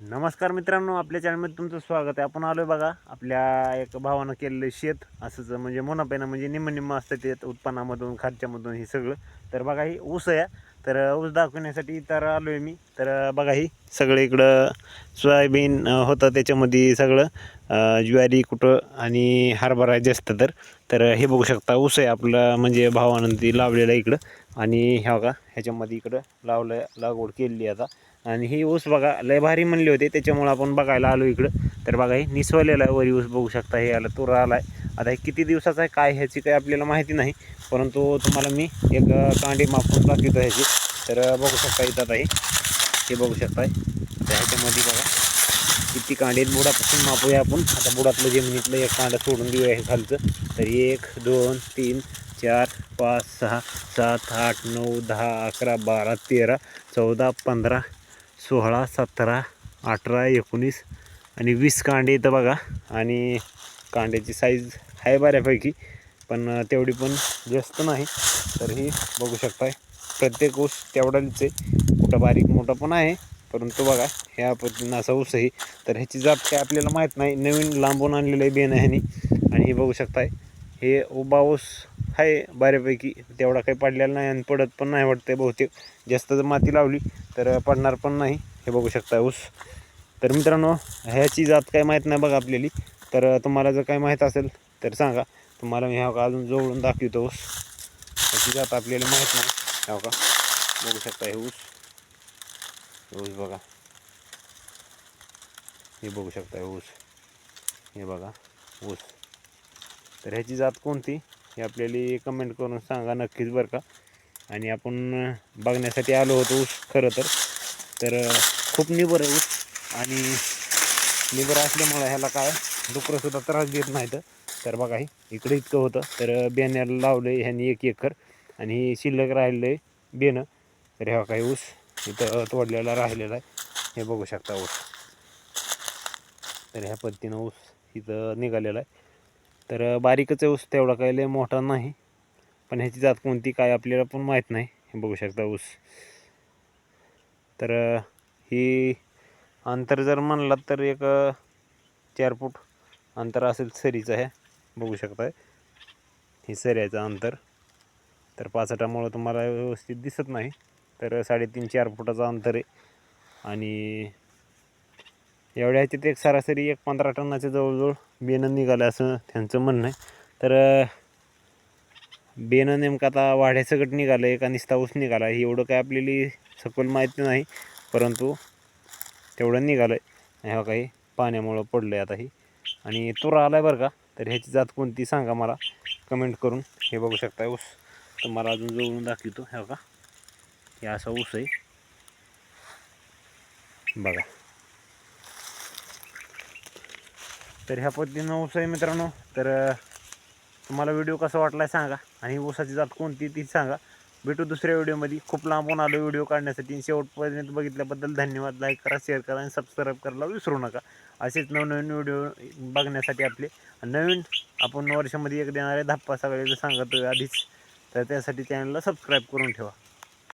नमस्कार मित्रांनो आपल्या चॅनलमध्ये तुमचं स्वागत आहे. आपण आलोय बघा आपल्या एक भावानं केलेलं शेत असंच म्हणजे मोनापेनं म्हणजे निम्म निम्म असतं ते उत्पन्नामधून खर्चामधून हे सगळं. तर बघा ही ऊस आहे. तर ऊस दाखवण्यासाठी तर आलोय मी. तर बघा ही सगळं इकडं सोयाबीन होतं त्याच्यामध्ये सगळं. ज्वारी कुठं आणि हरभरा जास्त तर तर हे बघू शकता ऊस आहे आपलं म्हणजे भावानं ती आहे इकडं. आणि ह्या बघा ह्याच्यामध्ये इकडं लावलं लागवड केलेली आता. आणि ही ऊस बघा लय भारी म्हणले होते त्याच्यामुळं आपण बघायला आलो इकडं. तर बघा हे निसवलेला आहे वरी ऊस बघू शकता हे आलं तुरा आला आहे आता हे किती दिवसाचा आहे काय ह्याची काही आपल्याला माहिती नाही परंतु तुम्हाला मी एक कांडी मापून दाखवतो ह्याची. तर बघू शकता इथं आता हे. हे बघू शकता ह्याच्यामध्ये बघा. किती कांडे आहेत? बुडापासून मापूया आपण. आता बुडातलं जमिनीतलं एक कांडा सोडून देऊया हे खालचं. तर एक दोन तीन चार पाच सहा सात आठ नऊ दहा अकरा बारा तेरा चौदा पंधरा सोळा सतरा अठरा एकोणीस आणि वीस कांडे इथं बघा. आणि कांड्याची साईज आहे बऱ्यापैकी पण तेवढी पण जास्त नाही. तर ही बघू शकताय. प्रत्येक ऊस तेवढाच आहे. कुठं बारीक मोठं पण आहे. परंतु बघा ह्या पद्धतीनं असा ऊस आहे. तर ह्याची जात काय आपल्याला माहीत नाही. नवीन लांबून आणलेलं आहे बेन ह्यानी. आणि हे बघू शकताय हे उभा ऊस आहे बऱ्यापैकी. तेवढा काही पडलेला नाही आणि पडत पण नाही वाटतं बहुतेक. जास्त जर माती लावली तर पडणार पण नाही. हे बघू शकता ऊस. तर मित्रांनो ह्याची जात काय माहीत नाही बघा आपल्याली. तर तुम्हाला जर काय माहीत असेल तर सांगा. तुम्हाला मी ह्या का अजून जवळून दाखवतो ऊस. ह्याची जात आपल्याला माहीत नाही. ह्या का बघू शकता हे ऊस. ऊस बघा. हे बघू शकता ऊस. हे बघा ऊस. तर ह्याची जात कोणती? हे आपल्याला कमेंट करून सांगा नक्कीच बरं का. आणि आपण बघण्यासाठी आलो होतो ऊस खरं तर. तर खूप निबर आहे ऊस. आणि निबर असल्यामुळं ह्याला काय डुकरंसुद्धा त्रास देत नाहीत. तर बघा हे इकडे इतकं होतं. तर बेण्याला लावलं आहे ह्यांनी एक एकर. आणि शिल्लक राहिलं आहे बेणं तर ह्या काही ऊस इथं तोडलेला राहिलेला आहे. हे बघू शकता ऊस. तर ह्या पद्धतीनं ऊस इथं निघालेला आहे. तर बारीकच ऊस तेवढा काही लय मोठा नाही. पण ह्याची जात कोणती काय आपल्याला पण माहीत नाही. हे बघू शकता ऊस. तर ही अंतर जर म्हणलात तर एक चार फूट अंतर असेल सरीचं आहे बघू शकता ही सऱ्याचं अंतर. तर पाचटामुळं तुम्हाला व्यवस्थित दिसत नाही. तर साडेतीन चार फुटाचं अंतर आहे. आणि एवढ्या ह्याच्यात एक सरासरी एक पंधरा टनाच्या जवळजवळ बेनं निघालं असं त्यांचं म्हणणं आहे. तर बेनं नेमकं आता वाढ्यासकट निघालं आहे का निस्ता ऊस निघाला आहे एवढं काय आपल्याला सखोल माहिती नाही परंतु तेवढं निघालं आहे ह्या काही पाण्यामुळं पडलं आहे आता ही. आणि तुरा आला आहे बरं का? तर ह्याची जात कोणती सांगा मला. कमेंट करून हे बघू शकता ऊस. तुम्हाला अजून जवळून दाखवतो. ह्या का हे असा ऊस आहे. बघा. तर ह्या पद्धतीनं ऊस आहे मित्रांनो. तर तुम्हाला व्हिडिओ कसा वाटला सांगा. आणि ऊसाची जात कोणती ती सांगा. भेटू दुसऱ्या व्हिडिओमध्ये. खूप लांबून आलो व्हिडिओ काढण्यासाठी. शेवटपर्यंत बघितल्याबद्दल धन्यवाद. लाईक करा शेअर करा आणि सबस्क्राईब करायला विसरू नका. असेच नवनवीन व्हिडिओ बघण्यासाठी आपले. नवीन आपण वर्षामध्ये एक देणारे धप्पा सगळे सांगतो आधीच. तर त्यासाठी चॅनलला सबस्क्राईब करून ठेवा.